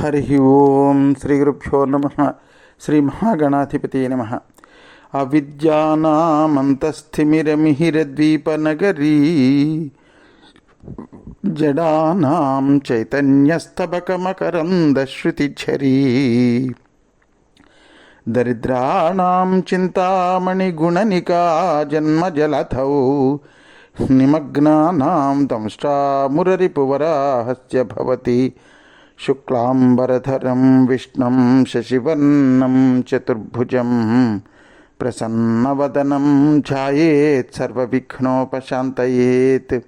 హరి ఓం శ్రీ గురుభ్యో నమ. శ్రీ మహాగణాధిపతి నమ. అవిద్యానామంతస్థిమిరమిహిరద్వీపనగరీ. జడానాం చైతన్యస్తబకమకరందశ్రుతిఝరీ దరిద్రాణం చింతామణిగుణనికా జన్మజలథౌ నిమగ్నానాం దంష్టామురరిపువరాహస్య భవతి. శుక్లాంబరధరం విష్ణం శశివర్ణం చతుర్భుజం ప్రసన్నవదనం ధ్యాయేత్ సర్వవిఘ్నోపశాంతయేత్.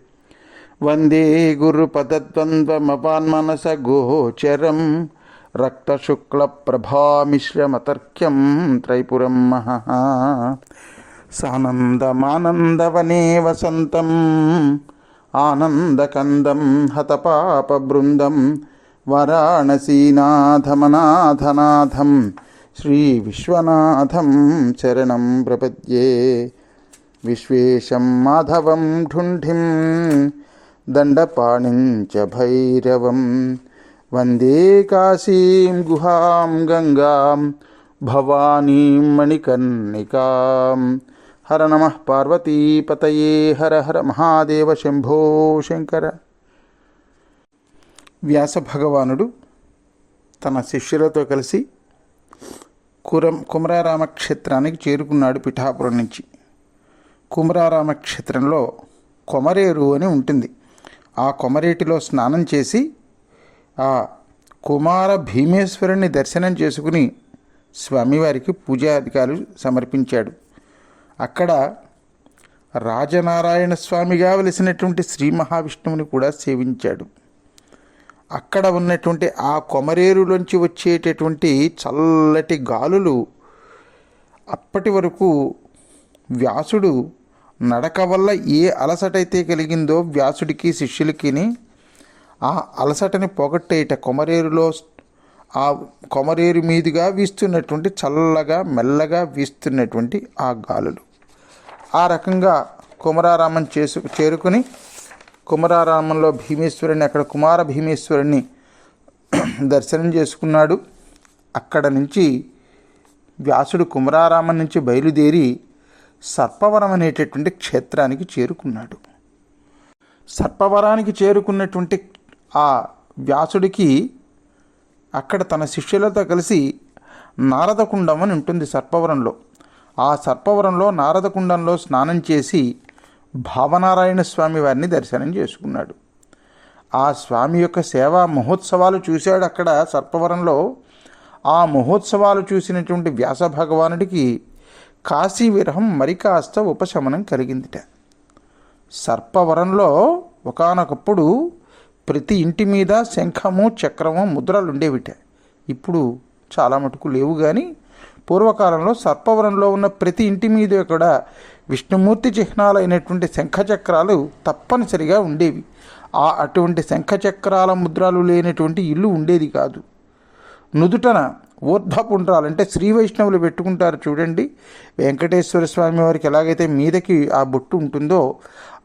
వందే గురుపదద్వంద్వమపాన్మనస గోచరం రక్తశుక్లప్రభామిశ్రమతర్క్యం త్రైపురం మహః. సానందమానందవనే వసంతం ఆనందకందం హతపాపబృందం వారాణసీనాథమనాథనాథం శ్రీ విశ్వనాథం శరణం ప్రపద్యే. విశ్వేశం మాధవం ఢుంఢిం దండపాణిం చ భైరవం. వందే కాశీం గుహాం గంగాం భవానీం మణికర్ణికాం. హర నమ పార్వతీపతయే హర హర మహాదేవ శంభో శంకర. వ్యాస భగవానుడు తన శిష్యులతో కలిసి కురం కుమరారామ క్షేత్రానికి చేరుకున్నాడు పిఠాపురం నుంచి. కుమరారామ క్షేత్రంలో కొమరేరు అని ఉంటుంది. ఆ కొమరేటిలో స్నానం చేసి ఆ కుమార భీమేశ్వరుని దర్శనం చేసుకుని స్వామివారికి పూజాధికారులు సమర్పించాడు. అక్కడ రాజనారాయణ స్వామిగా వెలిసినటువంటి శ్రీ మహావిష్ణువుని కూడా సేవించాడు. అక్కడ ఉన్నటువంటి ఆ కొమరేరులోంచి వచ్చేటటువంటి చల్లటి గాలులు అప్పటి వరకు వ్యాసుడు నడక వల్ల ఏ అలసటైతే కలిగిందో వ్యాసుడికి శిష్యులకిని ఆ అలసటని పొగట్టేట కొమరేరులో ఆ కొమరేరు మీదుగా వీస్తున్నటువంటి చల్లగా మెల్లగా వీస్తున్నటువంటి ఆ గాలులు. ఆ రకంగా కుమరారామం చేసు చేరుకుని కుమరారామంలో భీమేశ్వరుని అక్కడ కుమార భీమేశ్వరుని దర్శనం చేసుకున్నాడు. అక్కడ నుంచి వ్యాసుడు కుమరారామం నుంచి బయలుదేరి సర్పవరం అనేటటువంటి క్షేత్రానికి చేరుకున్నాడు. సర్పవరానికి చేరుకున్నటువంటి ఆ వ్యాసుడికి అక్కడ తన శిష్యులతో కలిసి నారదకుండం అని ఉంటుంది సర్పవరంలో. ఆ సర్పవరంలో నారదకుండంలో స్నానం చేసి భావనారాయణ స్వామి వారిని దర్శనం చేసుకున్నాడు. ఆ స్వామి యొక్క సేవా మహోత్సవాలు చూశాడు అక్కడ సర్పవరంలో. ఆ మహోత్సవాలు చూసినటువంటి వ్యాస భగవానుడికి కాశీ విరహం మరి కాస్త ఉపశమనం కలిగిందిట. సర్పవరంలో ఒకానొకప్పుడు ప్రతి ఇంటి మీద శంఖము చక్రము ముద్రలు ఉండేవిట. ఇప్పుడు చాలా మటుకు లేవు కానీ పూర్వకాలంలో సర్పవరంలో ఉన్న ప్రతి ఇంటి మీద కూడా విష్ణుమూర్తి చిహ్నాలైనటువంటి శంఖచక్రాలు తప్పనిసరిగా ఉండేవి. ఆ అటువంటి శంఖచక్రాల ముద్రాలు లేనటువంటి ఇల్లు ఉండేది కాదు. నుదుటన ఊర్ధపుండ్రాలు అంటే శ్రీ వైష్ణవులు పెట్టుకుంటారు చూడండి. వెంకటేశ్వర స్వామి వారికి ఎలాగైతే మీదకి ఆ బొట్టు ఉంటుందో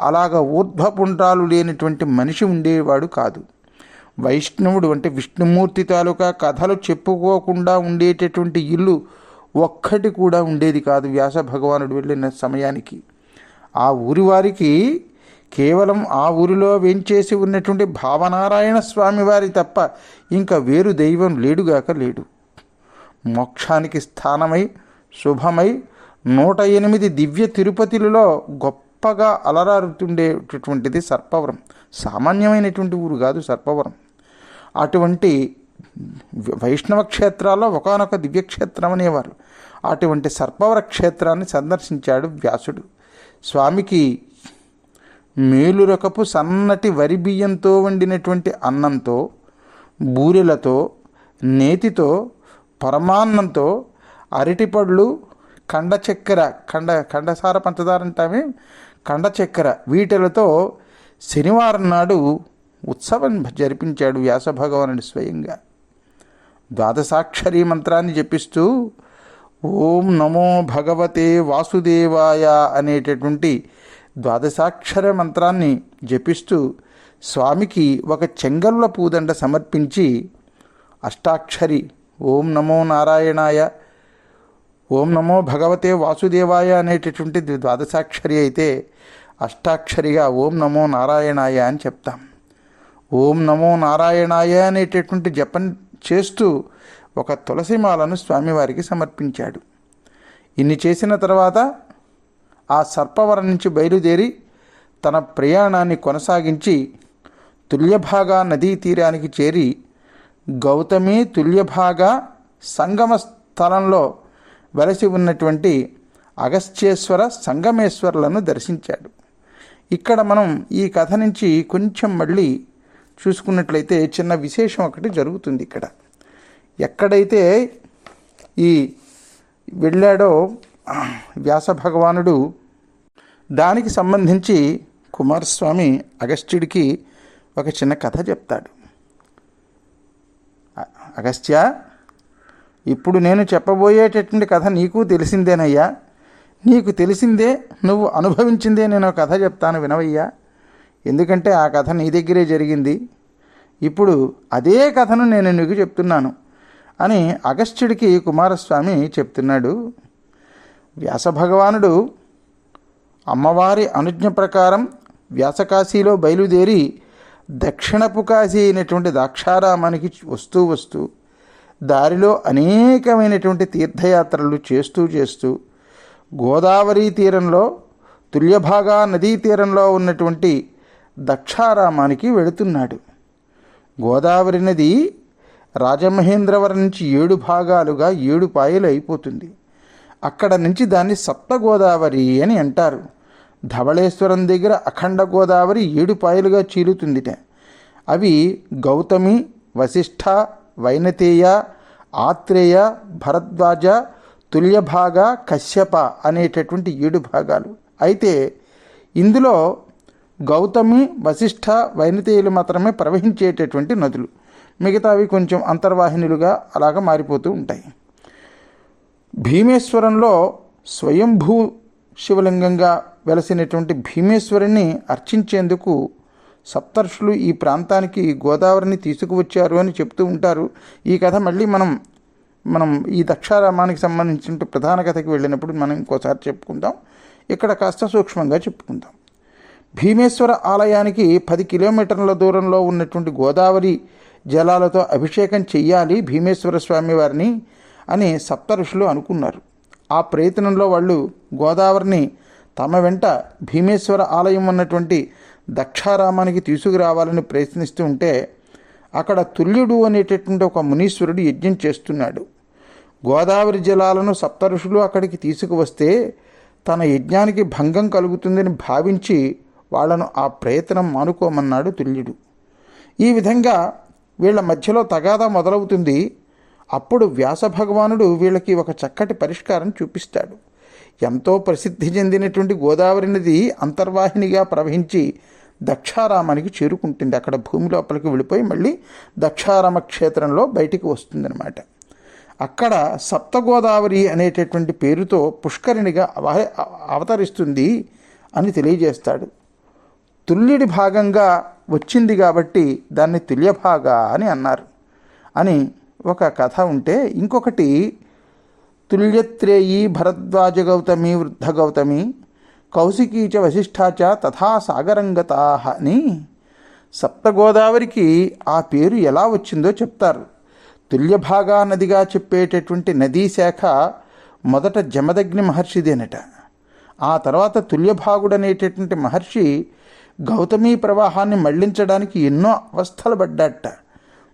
అలాగ ఊర్ధ్వపుండ్రాలు లేనటువంటి మనిషి ఉండేవాడు కాదు. వైష్ణవుడు అంటే విష్ణుమూర్తి తాలూకా కథలు చెప్పుకోకుండా ఉండేటటువంటి ఇల్లు ఒక్కటి కూడా ఉండేది కాదు వ్యాస భగవానుడు వెళ్ళిన సమయానికి. ఆ ఊరి వారికి కేవలం ఆ ఊరిలో వేంచేసి ఉన్నటువంటి భావనారాయణ స్వామి వారి తప్ప ఇంకా వేరు దైవం లేడుగాక లేడు. మోక్షానికి స్థానమై శుభమై నూట ఎనిమిది దివ్య తిరుపతిలలో గొప్పగా అలరారుతుండేటటువంటిది సర్పవరం. సామాన్యమైనటువంటి ఊరు కాదు సర్పవరం. అటువంటి వైష్ణవ క్షేత్రాల్లో ఒకనొక దివ్యక్షేత్రం అనేవారు. అటువంటి సర్పవర క్షేత్రాన్ని సందర్శించాడు వ్యాసుడు. స్వామికి మేలు రకపు సన్నటి వరి బియ్యంతో వండినటువంటి అన్నంతో బూరెలతో నేతితో పరమాన్నంతో అరటిపళ్ళు కండ చక్కెర కండ కండసార పంచదార అంటామే కండ చక్కెర వీటిలతో శనివారం నాడు ఉత్సవం జరిపించాడు వ్యాసభగవానుడు స్వయంగా. ద్వాదశాక్షరీ మంత్రాన్ని జపిస్తూ ఓం నమో భగవతే వాసుదేవాయ అనేటటువంటి ద్వాదశాక్షర మంత్రాన్ని జపిస్తూ స్వామికి ఒక చెంగల్ల పూదండ సమర్పించి అష్టాక్షరి ఓం నమో నారాయణాయ ఓం నమో భగవతే వాసుదేవాయ అనేటటువంటి ద్వాదశాక్షరి అయితే అష్టాక్షరిగా ఓం నమో నారాయణాయ అని చెప్తాం. ఓం నమో నారాయణాయ అనేటటువంటి జపం చేస్తూ ఒక తులసిమాలను స్వామివారికి సమర్పించాడు. ఇన్ని చేసిన తర్వాత ఆ సర్పవరం నుంచి బయలుదేరి తన ప్రయాణాన్ని కొనసాగించి తుల్యభాగా నదీ తీరానికి చేరి గౌతమి తుల్యభాగా సంగమ స్థలంలో వెలసి ఉన్నటువంటి అగస్త్యేశ్వర సంగమేశ్వరులను దర్శించాడు. ఇక్కడ మనం ఈ కథ నుంచి కొంచెం మళ్ళీ చూసుకున్నట్లయితే చిన్న విశేషం ఒకటి జరుగుతుంది ఇక్కడ. ఎక్కడైతే ఈ వెళ్ళాడో వ్యాస భగవానుడు దానికి సంబంధించి కుమారస్వామి అగస్త్యుడికి ఒక చిన్న కథ చెప్తాడు. అగస్త్య ఇప్పుడు నేను చెప్పబోయేటటువంటి కథ నీకు తెలిసిందేనయ్యా. నీకు తెలిసిందే నువ్వు అనుభవించిందే నేను ఒక కథ చెప్తాను వినవయ్యా. ఎందుకంటే ఆ కథ నీ దగ్గరే జరిగింది. ఇప్పుడు అదే కథను నేను నీకు చెప్తున్నాను అని అగస్త్యుడికి కుమారస్వామి చెప్తున్నాడు. వ్యాస భగవానుడు అమ్మవారి అనుజ్ఞ ప్రకారం వ్యాసకాశీలో బయలుదేరి దక్షిణపు కాశీ అయినటువంటి దాక్షారామానికి వస్తూ వస్తూ దారిలో అనేకమైనటువంటి తీర్థయాత్రలు చేస్తూ చేస్తూ గోదావరి తీరంలో తుల్యభాగా నదీ తీరంలో ఉన్నటువంటి దక్షారామానికి వెళుతున్నాడు. గోదావరి నది రాజమహేంద్రవరం నుంచి ఏడు భాగాలుగా ఏడు పాయలు అయిపోతుంది. అక్కడ నుంచి దాన్ని సప్త గోదావరి అని అంటారు. ధవళేశ్వరం దగ్గర అఖండ గోదావరి ఏడు పాయలుగా చీలుతుందిట. అవి గౌతమి వశిష్ఠ వైనతేయ ఆత్రేయ భరద్వాజ తుల్యభాగ కశ్యప అనేటటువంటి ఏడు భాగాలు. అయితే ఇందులో గౌతమి వశిష్ఠ వైనతేయులు మాత్రమే ప్రవహించేటటువంటి నదులు. మిగతావి కొంచెం అంతర్వాహినులుగా అలాగ మారిపోతూ ఉంటాయి. భీమేశ్వరంలో స్వయంభూ శివలింగంగా వెలసినటువంటి భీమేశ్వరుని అర్చించేందుకు సప్తర్షులు ఈ ప్రాంతానికి గోదావరిని తీసుకువచ్చారు అని చెప్తూ ఉంటారు. ఈ కథ మళ్ళీ మనం మనం ఈ దక్షారామానికి సంబంధించిన ప్రధాన కథకి వెళ్ళినప్పుడు మనం ఇంకోసారి చెప్పుకుందాం. ఇక్కడ కాస్త సూక్ష్మంగా చెప్పుకుందాం. భీమేశ్వర ఆలయానికి పది కిలోమీటర్ల దూరంలో ఉన్నటువంటి గోదావరి జలాలతో అభిషేకం చెయ్యాలి భీమేశ్వర స్వామి వారిని అని సప్త ఋషులు అనుకున్నారు. ఆ ప్రయత్నంలో వాళ్ళు గోదావరిని తమ వెంట భీమేశ్వర ఆలయం ఉన్నటువంటి దక్షారామానికి తీసుకురావాలని ప్రయత్నిస్తూ ఉంటే అక్కడ తుల్యుడు అనేటటువంటి ఒక మునీశ్వరుడు యజ్ఞం చేస్తున్నాడు. గోదావరి జలాలను సప్త ఋషులు అక్కడికి తీసుకువస్తే తన యజ్ఞానికి భంగం కలుగుతుందని భావించి వాళ్ళను ఆ ప్రయత్నం మానుకోమన్నాడు తుల్యుడు. ఈ విధంగా వీళ్ళ మధ్యలో తగాదా మొదలవుతుంది. అప్పుడు వ్యాస భగవానుడు వీళ్ళకి ఒక చక్కటి పరిష్కారం చూపిస్తాడు. ఎంతో ప్రసిద్ధి చెందినటువంటి గోదావరి నది అంతర్వాహినిగా ప్రవహించి దక్షారామానికి చేరుకుంటుంది. అక్కడ భూమి లోపలికి వెళ్ళిపోయి మళ్ళీ దక్షారామ క్షేత్రంలో బయటికి వస్తుందన్నమాట. అక్కడ సప్తగోదావరి అనేటటువంటి పేరుతో పుష్కరిణిగా అవ అవతరిస్తుంది అని తెలియజేస్తాడు తుల్యుడి భాగంగా వచ్చింది కాబట్టి దాన్ని తుల్యభాగ అని అన్నారు. అని ఒక కథ ఉంటే ఇంకొకటి తుల్యత్రేయీ భరద్వాజ గౌతమి వృద్ధ గౌతమి కౌశికీచ వశిష్ఠాచ తథా సాగరంగతా అని సప్తగోదావరికి ఆ పేరు ఎలా వచ్చిందో చెప్తారు. తుల్యభాగా నదిగా చెప్పేటటువంటి నదీ శాఖ మొదట జమదగ్ని మహర్షిదేనట. ఆ తర్వాత తుల్యభాగుడనేటటువంటి మహర్షి గౌతమీ ప్రవాహాన్ని మళ్ళించడానికి ఎన్నో అవస్థలు పడ్డాట.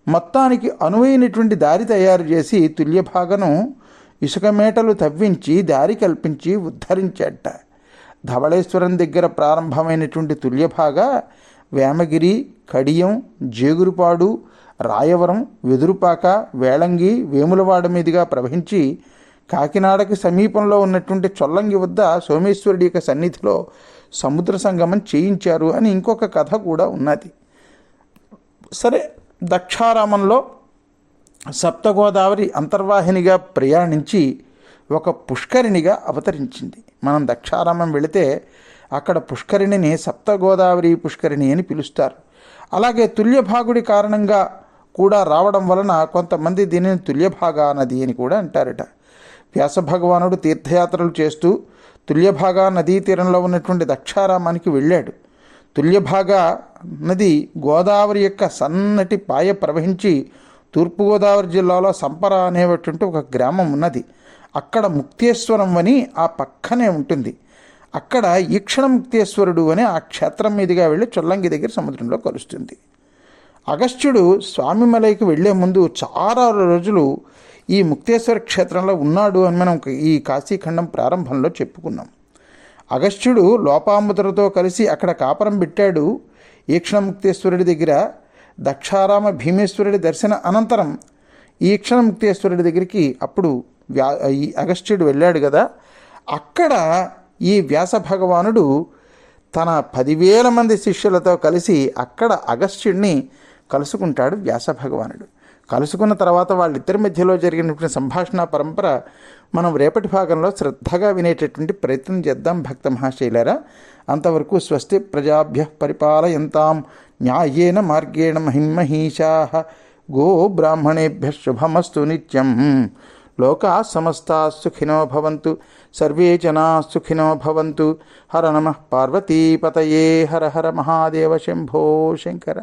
మొత్తానికి అనువైనటువంటి దారి తయారు చేసి తుల్యభాగను ఇసుక మేటలు తవ్వించి దారి కల్పించి ఉద్ధరించాట. ధవళేశ్వరం దగ్గర ప్రారంభమైనటువంటి తుల్యభాగ వేమగిరి కడియం జేగురుపాడు రాయవరం వెదురుపాక వేళంగి వేములవాడ మీదుగా ప్రవహించి కాకినాడకి సమీపంలో ఉన్నటువంటి చొల్లంగి వద్ద సోమేశ్వరుడి యొక్క సన్నిధిలో సముద్ర సంగమం చేయించారు అని ఇంకొక కథ కూడా ఉన్నది. సరే దక్షారామంలో సప్తగోదావరి అంతర్వాహినిగా ప్రయాణించి ఒక పుష్కరిణిగా అవతరించింది. మనం దక్షారామం వెళితే అక్కడ పుష్కరిణిని సప్తగోదావరి పుష్కరిణి అని పిలుస్తారు. అలాగే తుల్యభాగుడి కారణంగా కూడా రావడం వలన కొంతమంది దీనిని తుల్యభాగా నది అని కూడా అంటారట. వ్యాస భగవానుడు తీర్థయాత్రలు చేస్తూ తుల్యభాగా నదీ తీరంలో ఉన్నటువంటి దక్షారామానికి వెళ్ళాడు. తుల్యభాగా నది గోదావరి యొక్క సన్నటి పాయ ప్రవహించి తూర్పుగోదావరి జిల్లాలో సంపర అనేటువంటి ఒక గ్రామం ఉన్నది. అక్కడ ముక్తేశ్వరం అని ఆ పక్కనే ఉంటుంది. అక్కడ ఈక్షణ ముక్తేశ్వరుడు అని ఆ క్షేత్రం మీదుగా వెళ్ళి చొల్లంగి దగ్గర సముద్రంలో కలుస్తుంది. అగస్త్యుడు స్వామిమలైకి వెళ్ళే ముందు చాలా రోజులు ఈ ముక్తేశ్వర క్షేత్రంలో ఉన్నాడు అని మనం ఈ కాశీఖండం ప్రారంభంలో చెప్పుకున్నాం. అగస్త్యుడు లోపాముద్రతో కలిసి అక్కడ కాపురం పెట్టాడు. ఈక్షణముక్తేశ్వరుడి దగ్గర దక్షారామ భీమేశ్వరుడి దర్శన అనంతరం ఈక్షణముక్తేశ్వరుడి దగ్గరికి అప్పుడు వ్యా ఈ అగస్త్యుడు వెళ్ళాడు కదా. అక్కడ ఈ వ్యాస భగవానుడు తన పదివేల మంది శిష్యులతో కలిసి అక్కడ అగస్త్యుడిని కలుసుకుంటాడు వ్యాస భగవానుడు. కలుసుకున్న తర్వాత వాళ్ళిద్దరి మధ్యలో జరిగినటువంటి సంభాషణ పరంపర మనం రేపటి భాగంలో శ్రద్ధగా వినేటటువంటి ప్రయత్నం చేద్దాం భక్త మహాశైలరా. అంతవరకు స్వస్తి ప్రజాభ్య పరిపాలయంతాం. న్యాయేన మార్గేణ మహిమహీషా గో బ్రాహ్మణేభ్య శుభమస్తు నిత్యం. లోకా సమస్తా సుఖినో భవంతు. సర్వే జనా సుఖినో భవంతు. హర నమ పార్వతీపతయే. హర హర మహాదేవ శంభో శంకర.